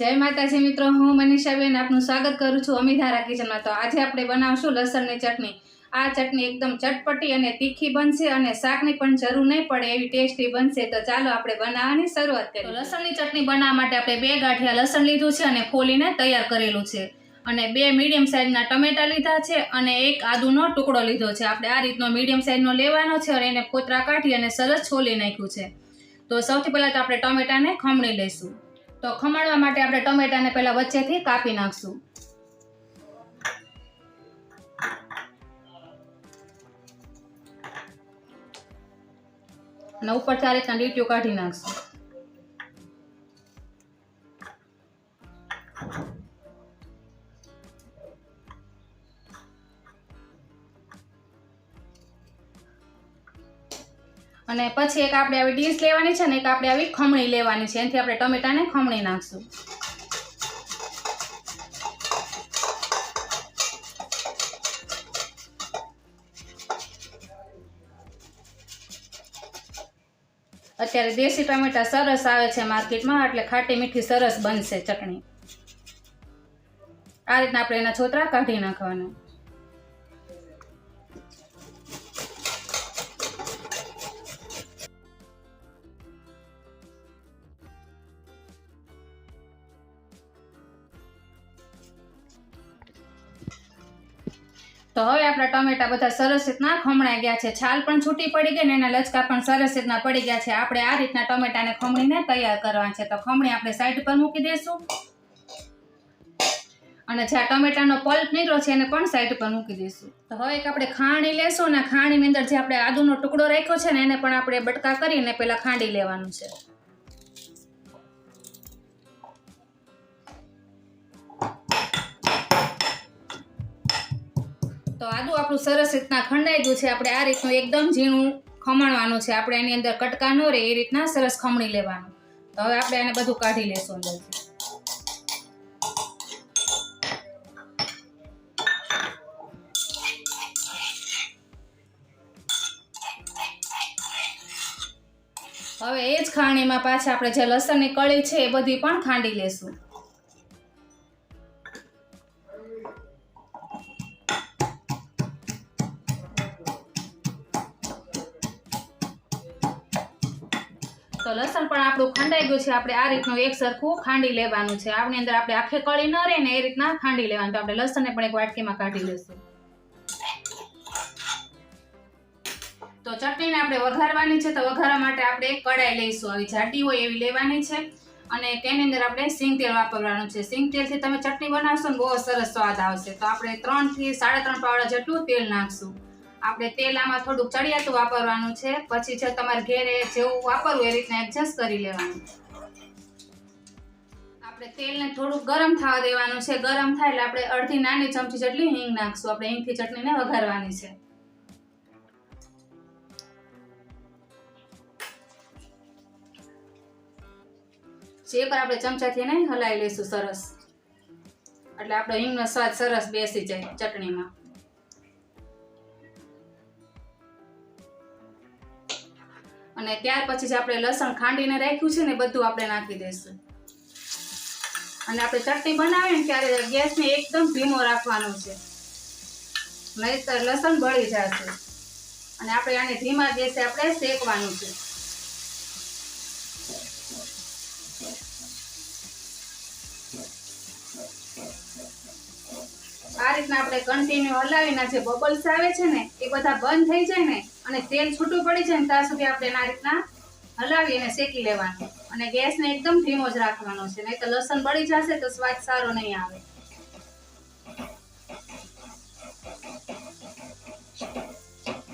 જય માતાજી મિત્રો, હું મનીષાબેન આપનું સ્વાગત કરું છું અમીધારા કિચનમાં. તો આજે આપણે બનાવશું લસણની ચટણી. આ ચટણી એકદમ ચટપટી અને તીખી બનશે અને શાકની પણ જરૂર નહીં પડે એવી ટેસ્ટી બનશે. તો ચાલો આપણે બનાવવાની શરૂઆત કરીએ. લસણની ચટણી બનાવવા માટે આપણે બે ગાંઠિયા લસણ લીધું છે અને ફોલીને તૈયાર કરેલું છે. અને બે મીડિયમ સાઇઝના ટમેટા લીધા છે અને એક આદુનો ટુકડો લીધો છે. આપણે આ રીતનો મીડિયમ સાઇઝનો લેવાનો છે અને એને કોતરા કાઢી અને સરસ છોલી નાખ્યું છે. તો સૌથી પહેલાં તો આપણે ટમેટાને ખમણી લઈશું. તો ખમણવા માટે આપણે ટમેટાને પહેલા વચ્ચેથી કાપી નાખશું. અને ઉપરથી આ રીતના લીટીઓ કાઢી નાખશું. અને પછી એક આપણે આવી ડીશ લેવાની છે ને એક આપણે આવી ખમણી લેવાની છે. એનાથી આપણે ટમેટાને ખમણી નાખશું. અત્યારે દેશી ટમેટા સરસ આવે છે માર્કેટમાં, એટલે ખાટી મીઠી સરસ બનશે ચટણી. આ રીતના આપણે એના છોતરા કાઢી નાખવાના. તો હવે આપણા ટમેટા બધા સરસ રીતના ખમણાઈ ગયા છે. છાલ પણ છૂટી પડી ગઈ ને એના લચકા પણ સરસ રીતના પડી ગયા છે. આપણે આ રીતના ટમેટાને ખમણીને તૈયાર કરવા છે. તો ખમણી આપણે સાઈડ પર મૂકી દઈશું. અને જ્યાં ટમેટાનો પલ્પ નીકળ્યો છે એને પણ સાઈડ પર મૂકી દઈશું. તો હવે એક આપણે ખાંડી લેશું અને ખાંડીની અંદર જે આપણે આદુનો ટુકડો રાખ્યો છે ને એને પણ આપણે બટકા કરીને પહેલાં ખાંડી લેવાનું છે. તો આદુ આપણું સરસ રીતના ખંડાઈ ગયું છે. આપણે આ રીતનું એકદમ ઝીણું ખમણવાનું છે. આપણે એની અંદર કટકા ન રહે, એ રીતના સરસ ખમણી લેવાનું. તો હવે આપણે એને બધું કાઢી લેશું અંદરથી હવે એ જ ખાણીમાં પાછા આપણે જે લસણની કળી છે, એ બધી પણ ખાંડી લેશું. તો લસણ પણ આપણું ખંડાઈ ગયું છે. આપણે આ રીતનું એક સરખું ખાંડી લેવાનું છે. આપણી અંદર આપણે આખે કળી ન રહે ને એ રીતના ખાંડી લેવાનું. તો આપણે લસણને પણ એક વાટકીમાં કાઢી લઈશું તો ચટણીને આપણે વઘારવાની છે. તો વઘારવા માટે આપણે કડાઈ લઈશું. આવી જાટી હોય એવી લેવાની છે. અને તેની અંદર આપણે સિંગ તેલ વાપરવાનું છે. સિંગ તેલથી તમે ચટણી બનાવશો ને બહુ સરસ સ્વાદ આવશે. તો આપણે ત્રણથી સાડા ત્રણ પાવડા જેટલું તેલ નાખશું. આપણે તેલ આમાં થોડુંક ચડિયાતું વાપરવાનું છે. પછી જે તમારે ઘેરે જેવું વાપરવું એ રીતના એડજસ્ટ કરી લેવાનું. આપણે તેલને થોડુંક ગરમ થવા દેવાનું છે. ગરમ થાય એટલે આપણે અડધી નાની ચમચી જેટલી હિંગ નાખશું. આપણે હિંગથી ચટણીને વઘારવાની છે. જે પર આપણે ચમચાથી એને હલાવી લઈશું સરસ. એટલે આપણો હિંગનો સ્વાદ સરસ બેસી જાય ચટણીમાં. અને ત્યાર પછી જે આપણે લસણ ખાંડીને રાખ્યું છે ને બધું આપણે નાખી દઈશું. અને આપણે ચટણી બનાવીએ ને ત્યારે ગેસને એકદમ ધીમો રાખવાનો છે. નહીતર લસણ બળી જશે. અને આપણે આને ધીમા ગેસે આપણે શેકવાનું છે. આ રીતના આપણે કન્ટિન્યુ હલાવીના જે બબલ્સ આવે છે ને, એ બધા બંધ થઈ જાય ને અને તેલ છૂટું પડી જાય ને ત્યાં સુધી આપણે આ રીતના હલાવી અને શેકી લેવાનું. અને ગેસને એકદમ ધીમો જ રાખવાનો છે. નહીં તો લસણ બળી જશે તો સ્વાદ સારો નહીં આવે.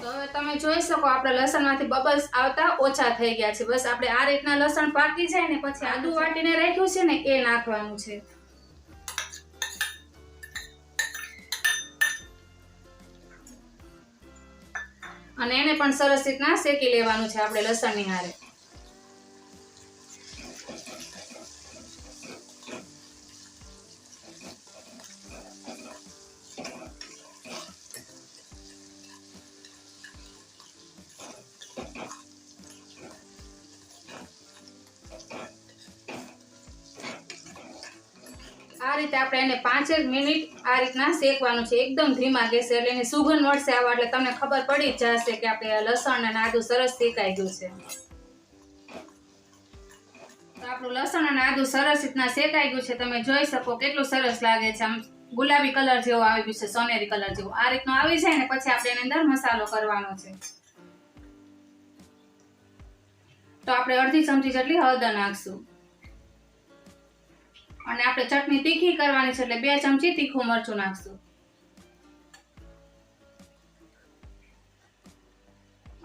તો હવે તમે જોઈ શકો આપણે લસણમાંથી બબલ્સ આવતા ઓછા થઈ ગયા છે. બસ આપણે આ રીતના લસણ પાકી જાય ને પછી આદુ વાટીને રાખ્યું છે ને એ નાખવાનું છે. અને એને પણ સરસ રીતના શેકી લેવાનું છે આપણે લસણની હારે. આ રીતે આપણે એને પાંચેક મિનિટ આ રીતના શેકવાનું છે. એકદમ ધીમા ગેસે એટલે એની સુગંધ મળશે આવા, એટલે તમને ખબર પડી જ જશે કે આપણે લસણ અને આદુ સરસ શેકાઈ ગયું છે. આપણું લસણ અને આદુ સરસ રીતના શેકાઈ ગયું છે. તમે જોઈ શકો કેટલું સરસ લાગે છે. આમ ગુલાબી કલર જેવો આવી ગયું છે, સોનેરી કલર જેવો. આ રીતનો આવી જાય ને પછી આપણે એની અંદર મસાલો કરવાનો છે. તો આપણે અડધી ચમચી જેટલી હળદર નાખશું. અને આપણે ચટણી તીખી કરવાની છે એટલે બે ચમચી તીખું મરચું નાખશું.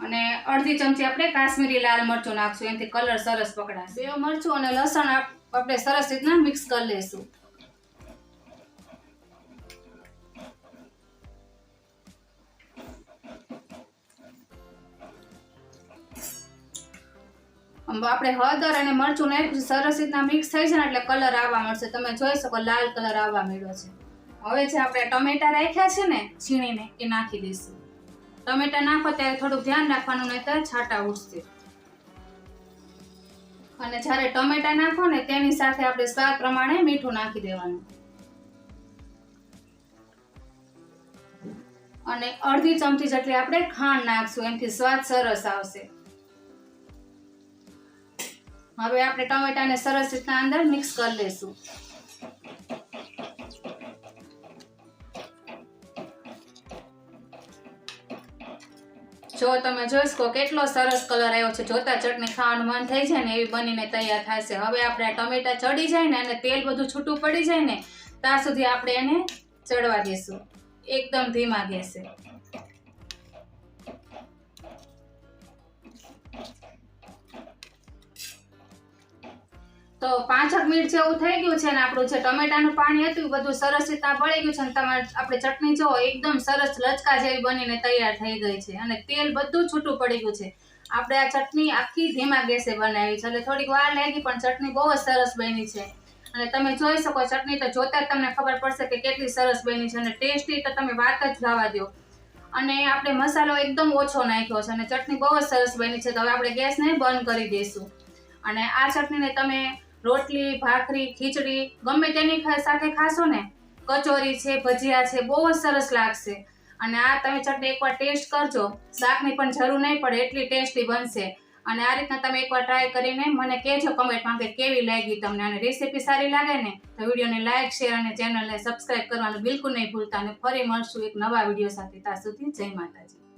અને અડધી ચમચી આપણે કાશ્મીરી લાલ મરચું નાખશું, એનાથી કલર સરસ પકડાશે. બે મરચું અને લસણ આપણે સરસ રીતના મિક્સ કરી લઈશું આપણે હળદર અને મરચું નાખ્યું સરસ રીતના મિક્સ થઈ છે ને એટલે કલર આવવા મળશે. તમે જોઈ શકો લાલ કલર આવવા મળ્યો છે. હવે જે આપણે ટમેટા રાખ્યા છે ને છીણીને એ નાખી દઈશું. ટમેટા નાખો ત્યારે થોડુંક ધ્યાન રાખવાનું, નહીતર છાંટા ઉઠશે અને જ્યારે ટમેટા નાખો ને તેની સાથે આપણે સ્વાદ પ્રમાણે મીઠું નાખી દેવાનું. અને અડધી ચમચી જેટલી આપણે ખાંડ નાખશું, એનાથી સ્વાદ સરસ આવશે. હવે આપણે ટમેટાને સરસ રીતના અંદર મિક્સ કરી લેશું જો તમે જોઈ શકો કેટલો સરસ કલર આવ્યો છે. જોતા ચટણી ખાવાનું મન થઈ જાય ને એવી બનીને તૈયાર થશે હવે આપણે ટમેટા ચડી જાય ને અને તેલ બધું છૂટું પડી જાય ને, ત્યાં સુધી આપણે એને ચડવા દઈશું એકદમ ધીમા ગેસે. તો પાંચક મિનિટ જેવું થઈ ગયું છે ને આપણું જે ટમેટાનું પાણી હતું બધું સરસ રીતના ભળી ગયું છે અને તમારે આપણે ચટણી જો એકદમ સરસ લચકા જેવી બનીને તૈયાર થઈ ગઈ છે અને તેલ બધું છૂટું પડી ગયું છે. આપણે આ ચટણી આખી ધીમા ગેસે બનાવી છે એટલે થોડીક વાર લાગી પણ ચટણી બહુ જ સરસ બની છે. અને તમે જોઈ શકો ચટણી તો જોતા જ તમને ખબર પડશે કે કેટલી સરસ બની છે અને ટેસ્ટી તો તમે વાત જ જવા દો અને આપણે મસાલો એકદમ ઓછો નાખ્યો છે અને ચટણી બહુ જ સરસ બની છે તો હવે આપણે ગેસને બંધ કરી દઈશું અને આ ચટણીને તમે રોટલી, ભાખરી, ખીચડી, ગમે તેની સાથે ખાશો ને, કચોરી છે, ભજીયા છે, બહુ જ સરસ લાગશે. અને આ તમે ચટણી એકવાર ટેસ્ટ કરજો. શાકની પણ જરૂર નહીં પડે, એટલી ટેસ્ટી બનશે. અને આ રીતના તમે એકવાર ટ્રાય કરીને મને કહેજો કમેન્ટમાં કે કેવી લાગી તમને. અને રેસીપી સારી લાગે ને, તો વિડીયોને લાઇક શેર અને ચેનલને સબસ્ક્રાઇબ કરવાનું બિલકુલ નહીં ભૂલતા. અને ફરી મળશું એક નવા વીડિયો સાથે. ત્યાં સુધી જય માતાજી.